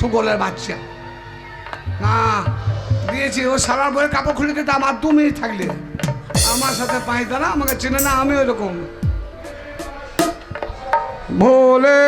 সুগলের বাচ্চা। না, দিয়েছি, ও সারার বইয়ের কাপড় খুলে দিতে আমার দু মিনিট থাকলে। আমার সাথে পাই না আমাকে চেনে না আমি ওইরকম ভোলে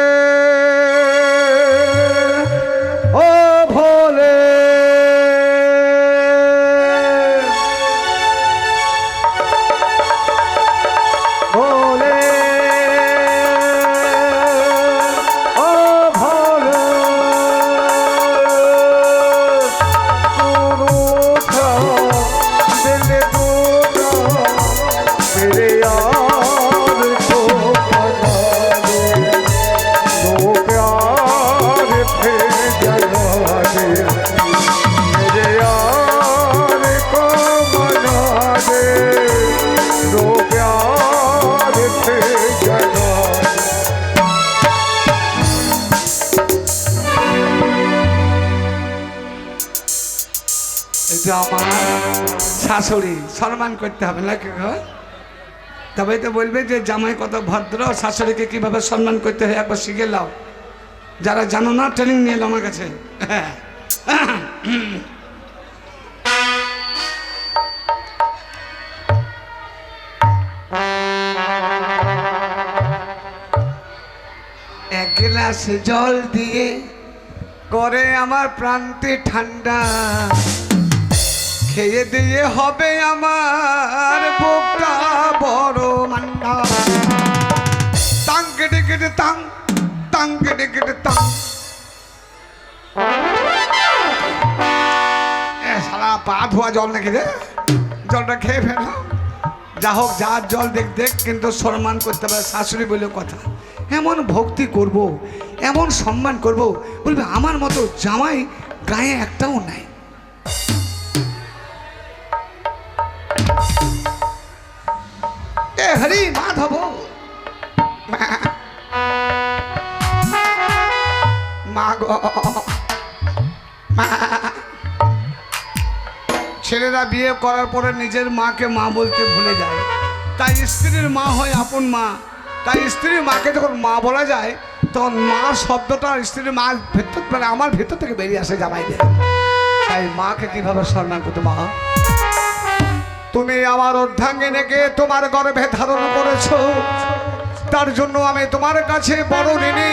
শাশুড়ি, সম্মান করতে হবে, না কি? তবে তো বলবে যে, জামাই কত ভদ্র, শাশুড়িকে কীভাবে সম্মান করতে হয় একবার শিখে নাও। যারা জানো না ট্রেনিং নিয়ে আমার কাছে। এক গ্লাস জল দিয়ে করে আমার প্রান্তে ঠান্ডা। খেয়ে দিয়ে হবে আমার বুকটা বড় মান্ডা তাং কেটে কেটে তাং তাং কেটে কেটে তাং সারা পা ধোয়া জল নাকি রে? জলটা খেয়ে ফেললাম যা হোক যার জল দেখ দেখ, কিন্তু সম্মান করতে পারে শাশুড়ি বলে কথা, এমন ভক্তি করব, এমন সম্মান করব, বলবে আমার মতো জামাই গায়ে একটাও নাই। গো মা। ছেলেরা বিয়ে করার পরে নিজের মাকে মা বলতে ভুলে যায়। তাই স্ত্রীর মা হয় আপন মা। তাই স্ত্রীর মাকে যখন মা বলা যায়, তখন মা শব্দটা স্ত্রীর মা ভেতর মানে আমার ভেতর থেকে বেরিয়ে আসে জামাইদের। তাই মাকে কীভাবে সম্মান করতে মা? তুমি আমার অর্ধাঙ্গিনীকে তোমার গর্ভে ধারণ করেছ। তার জন্য আমি তোমার কাছে বড় ঋণী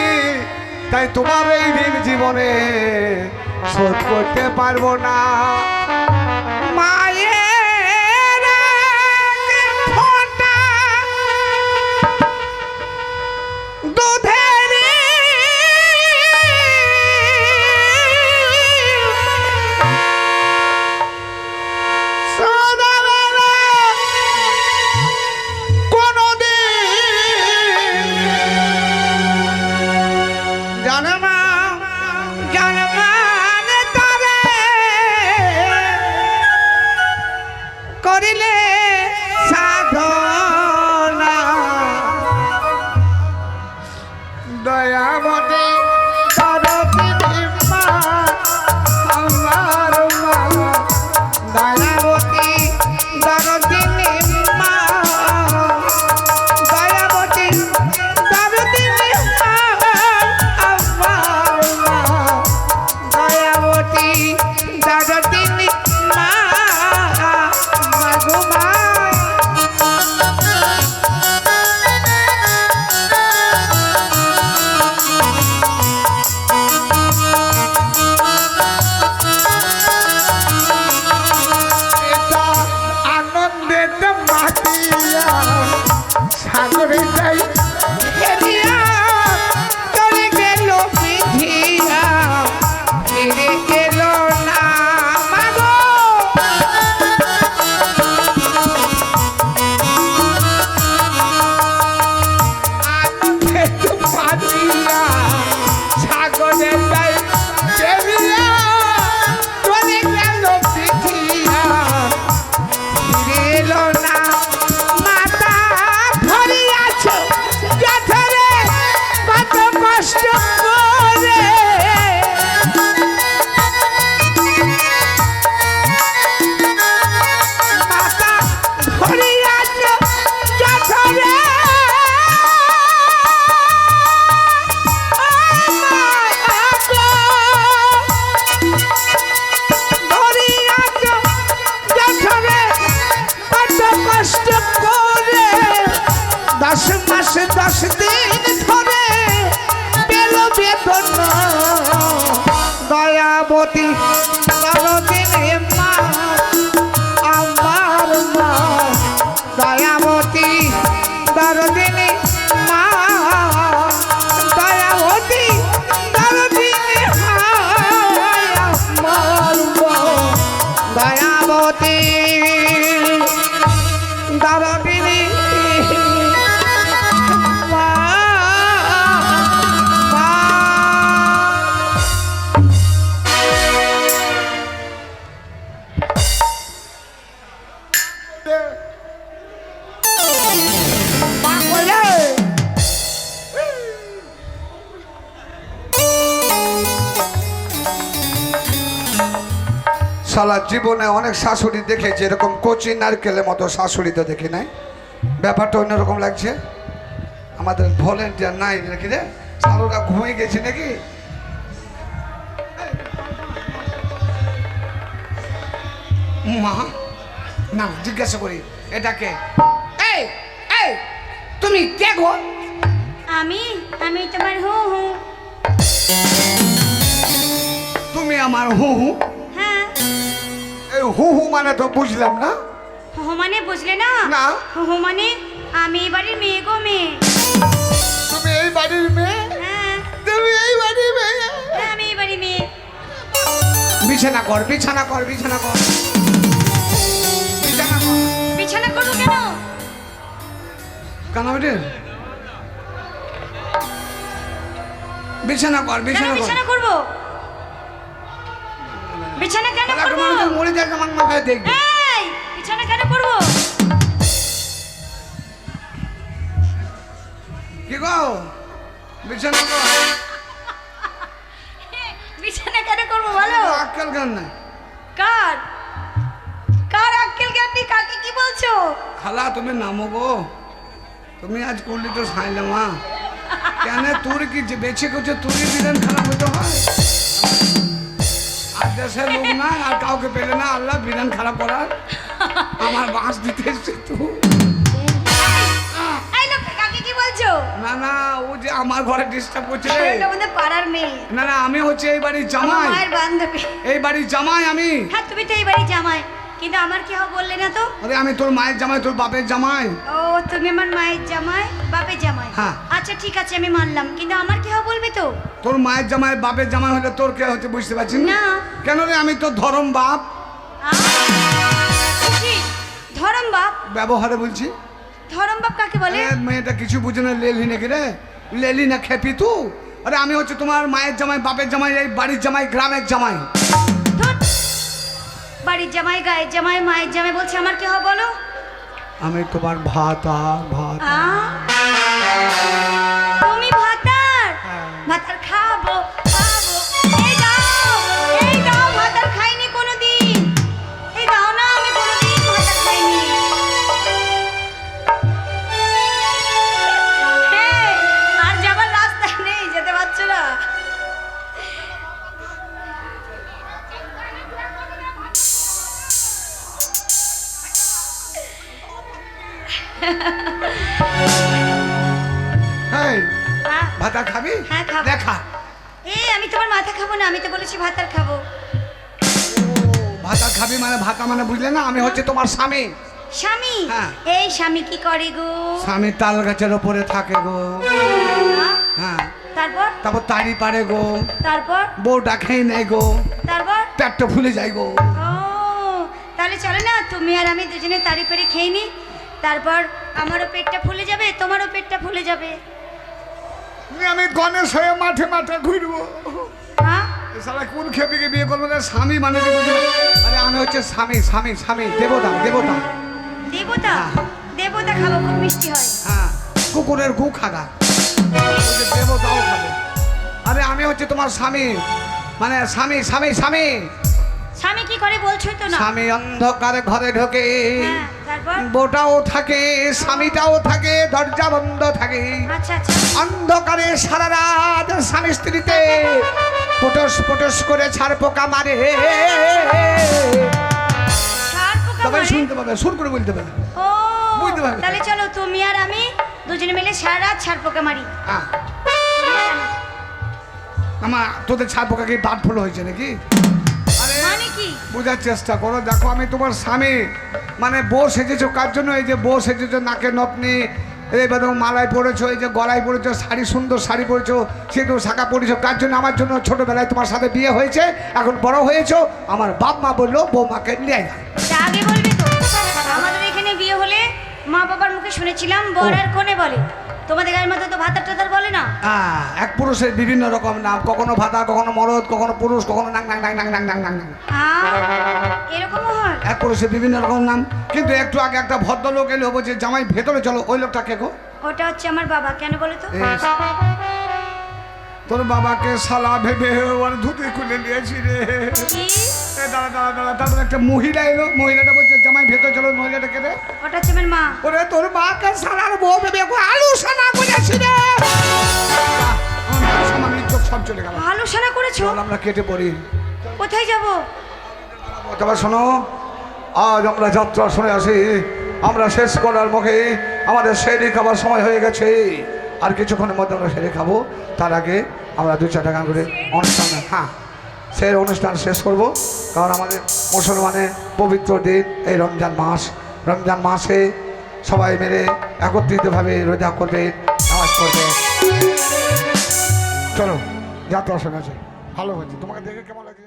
তাই তোমার এই দিন জীবনে শোধ করতে পারব না। দশ মাস, দশ দিন ধরে পেল বেতন দয়াবতী দিনে মা, আমার মা। দয়াবতী দিনে মা, দয়াবতী দিনে আমার মা। দয়াবতী সারা জীবনে অনেক শাশুড়ি দেখেছি এরকম কচি নারকেলের মতো শাশুড়ি তো দেখি নাই। ব্যাপারটা অন্যরকম লাগছে। আমাদের ভলেন্টিয়ার নাই নাকি রে? সারুরা ঘুমিয়ে গেছে নাকি? মা না জিজ্ঞাসা করি এটাকে এই এই তুমি কে গো? আমি আমি তোমার হু হু। তুমি আমার হু হু? হু হু মানে তো বুঝলাম না। হু হু মানে বুঝলে না? না। হু হু মানে আমি এবারে মেয়ে গো মেয়ে। তুমি এই বাড়ির মেয়ে? হ্যাঁ। তুমি এই বাড়ির মেয়ে? হ্যাঁ, আমি এবারে মেয়ে। বিছানা কর বিছানা কর বিছানা কর। বিছানা কর। বিছানা করব কেন? কেন বেটে? বিছানা কর বিছানা কর। বিছানা করব? বিছানা কেন করব মরে যাক আমার মাথায় দেখবি। এই বিছানা কেন করব কি গো? বিছানা কর বিছানা কেন করব বলো? আক্কেল কেন না। কার? কার আক্কেল জ্ঞানী কাকে কি বলছো? খালা তুমি নামো গো। তুমি আজ করলি তো সাইলে মা কেন? তোর কি যে বেছে করছে তোরই বিধান খারাপ হতে হয়। দেশের লোক না আর কাউকে পেলে না আল্লাহ বিধান খারাপ করার। আমার বাঁশ দিতে এসছে তো। না না ও যে আমার ঘরে ডিস্টার্ব করছে। পাড়ার মেয়ে। না না আমি হচ্ছে এই বাড়ির জামাই। এই বাড়ির জামাই আমি। হ্যাঁ তুমি তো এই বাড়ির জামাই। কিন্তু আমার কি হবে বললে না তো? আরে আমি তোর মায়ের জামাই তোর বাপের জামাই। ও তুমি আমার মায়ের জামাই বাপের জামাই? হ্যাঁ। আচ্ছা ঠিক আছে আমি মানলাম। কিন্তু আমার কি হবে বলবে তো? তোর মায়ের জামাই বাপের জামাই হলে তোর কে হচ্ছে বুঝতে পারছিস না? কেন রে আমি তোর ধরম বাপ? ধরম বাপ? ব্যবহারে বলছি। ধরম বাপ কাকে বলে? মেয়েটা কিছু বুঝে না লেলি নাকি রে? লেলি না খেপি তু? আরে আমি হচ্ছে তোমার মায়ের জামাই বাপের জামাই এই বাড়ির জামাই গ্রামের জামাই। বাড়ির জামাই গায়ের জামাই মায়ের জামাই বলছে আমার কি হবে বলো? আমি তোমার ভাতা ভাত। তুমি ভাতার? হ্যাঁ। ভাতার খাব খাব। ভাতা খাবি? হ্যাঁ, খাব। দেখা এই আমি তোমার মাথা খাব না আমি তো বলেছি ভাতার খাব। ভাতা খাবি মানে ভাতা মানে বুঝলে না? আমি হচ্ছে তোমার স্বামী। স্বামী? হ্যাঁ। এই স্বামী কি করে গো? স্বামী তাল গাছের ওপরে থাকে গো। হ্যাঁ। তারপর? তারপর তাড়ি পারে গো। তারপর? বউ ডাকেই নেই গো। তারপর? পেটটা ফুলে যায় গো। তাহলে চলে না তুমি আর আমি দুজনে তাড়ি পেরে খেয়ে নি। তারপর আমারও পেটটা ফুলে যাবে তোমারও পেটটা ফুলে যাবে। আমি গণেশ হয়ে মাঠে মাঠে ঘুরবো। হ্যাঁ? সারা কোন খেপিকে বিয়ে করব না স্বামী মানে আরে আমি হচ্ছে স্বামী স্বামী স্বামী দেবতা দেবতা। দেবতা? হ্যাঁ। দেবতা খাব খুব মিষ্টি হয়। হ্যাঁ কুকুরের গু খাগা। বলছে দেবতাও খাবে। আরে আমি হচ্ছে তোমার স্বামী। মানে স্বামী স্বামী স্বামী। স্বামী কি করে বলছোই তো না। স্বামী অন্ধকারে ঘরে ঢোকে। হ্যাঁ। বউটাও থাকে স্বামীটাও থাকে দরজা বন্ধ থাকে। আচ্ছা আচ্ছা। অন্ধকারে সারা রাত স্বামী স্ত্রীতে পটস পটস করে ছাড় পোকা মারে। ছাড় পোকা তবে মারে? শুনতে পাবে সুর করে বলতে পাবে। বুঝতে পারবে। তাহলে চলো তুমি আর আমি দুজনে মিলে সারা রাত ছাড় পোকা মারি। আমার তোদের ছাড় পোকা কি বাদ ফুল হয়েছে নাকি? বোঝার চেষ্টা করো। দেখো আমি তোমার স্বামী। মানে বউ সেজেছো কার জন্য? এই যে বউ সেজেছো নাকে নপনি এবার মালায় পড়েছো এই যে গলায় পড়েছো শাড়ি সুন্দর শাড়ি পরেছো সে তো শাখা পরেছো কার জন্য? আমার জন্য ছোটবেলায় তোমার সাথে বিয়ে হয়েছে এখন বড় হয়েছো। আমার বাপ মা বলল বৌমাকে নিয়ে আগে বলবি তো। আমাদের এখানে বিয়ে হলে মা বাবার মুখে শুনেছিলাম বর আর কোনে বলে? তোমাদের গায়ের মধ্যে তো ভাতার টাতার বলে না? হ্যাঁ এক পুরুষের বিভিন্ন রকম নাম কখনো ভাতা কখনো মরদ কখনো পুরুষ কখনো নাং নাং নাং নাং নাং নাং নাং এরকমও হয়? এক পুরুষের বিভিন্ন রকম নাম কিন্তু একটু আগে একটা ভদ্রলোক এলো বলছে জামাই ভেতরে চলো ওই লোকটা কে গো? ওটা হচ্ছে আমার বাবা কেন বলে তো? তোর বাবাকে সালা ভেবে ওর ধুতে খুলে নিয়েছি রে। কি? দাঁড়া দাঁড়া দাঁড়া তারপর একটা মহিলা এলো মহিলাটা বলছে জামাই ভেতরে চলো মহিলাটা কে রে? ওটা হচ্ছে আমার মা। ওরে তোর মাকে বউ ভেবে আলু সানা করেছি রে। সব চলে গেল। করেছ? চল আমরা কেটে পড়ি। কোথায় যাব? তবে শোনো আজ আমরা যাত্রা শুনে আসি। আমরা শেষ করার মুখে আমাদের সেরি খাবার সময় হয়ে গেছে। আর কিছুক্ষণের মধ্যে আমরা সেরে খাব। তার আগে আমরা দু চারটা গান করে অনুষ্ঠান হ্যাঁ। সেই অনুষ্ঠান শেষ করব, কারণ আমাদের মুসলমানের পবিত্র দিন এই রমজান মাস। রমজান মাসে সবাই মিলে একত্রিতভাবে রোজা করবে, নামাজ করবে চলো, যাত্রা শোনা ভালো হয়েছে। তোমাকে দেখে কেমন লাগছে?